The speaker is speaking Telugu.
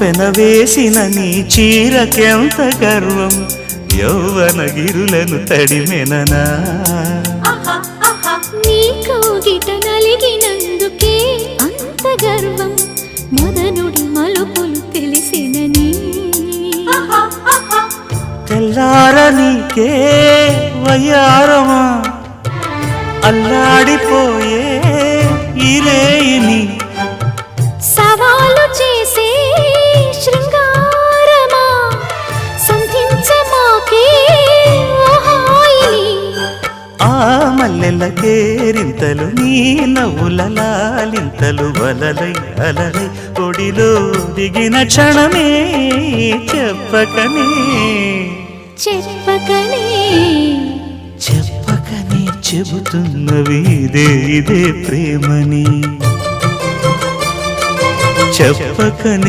పెనవేసిన నీ చీరకెంత గర్వం? యౌవన గిరులను తడిమెననా నీ కౌగిట నలిగినందుకే అంత గర్వం. మదనుడి మలుపులు తెలిసినని తెల్లార నీకే వయ్యారమా? అల్లాడిపోయే ఆ మల్లెల కేరింతలు నీ నవ్వుల లాలింతలు వలలై అలలై ఒడిలో దిగిన క్షణమే చెప్పకనే. చెప్పకనే. చెప్పకనే చెబుతున్నవి ఇదే ఇదే ప్రేమని. చెప్పకనే